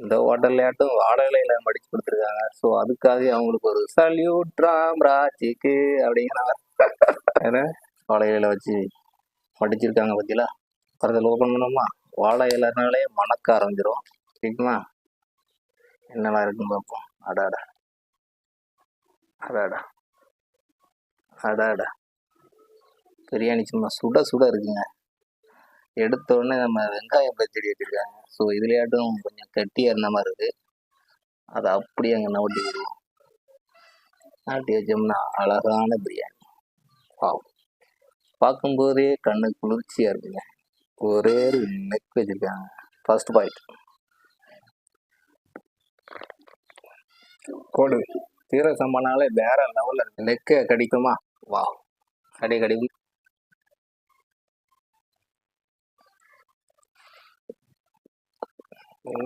இந்த ஹோட்டல்லையாட்டும் வாழை இலையில மடிச்சு கொடுத்துருக்காங்க. ஸோ அதுக்காக அவங்களுக்கு ஒரு சல்யூட் ராம் ராஜிக்கு அப்படிங்கிறாங்க ஏன்னா வாழை இலையில வச்சு மடிச்சிருக்காங்க பார்த்தீங்களா பரதல் ஓப்பன் பண்ணோமா? வாழை இலைனாலே மணக்க ஆரம்பிச்சிடும் சரிங்களா என்னெல்லாம் இருக்குன்னு பார்ப்போம். அடாடா அடாடா அடாடா பிரியாணி சும்மா சுட சுட இருக்குங்க. எடுத்த உடனே நம்ம வெங்காயம் பச்சடி வச்சிருக்காங்க. ஸோ இதுலையாட்டும் கொஞ்சம் கட்டியாக இருந்த மாதிரி இருக்குது அதை அப்படியே அங்கே நவட்டி விடுவோம். நாட்டி வச்சோம்னா அழகான பிரியாணி. வாவ். பார்க்கும்போதே கண்ணு குளிர்ச்சியாக இருக்குங்க. ஒரே ஒரு நெக் வச்சிருக்காங்க. ஃபர்ஸ்ட் பாயிண்ட் கோடு தீர சம்பனாலே வேற லெவலில் இருக்கு. நெக்கை கடிக்குமா? வா கடி கடிக்கும். Oh.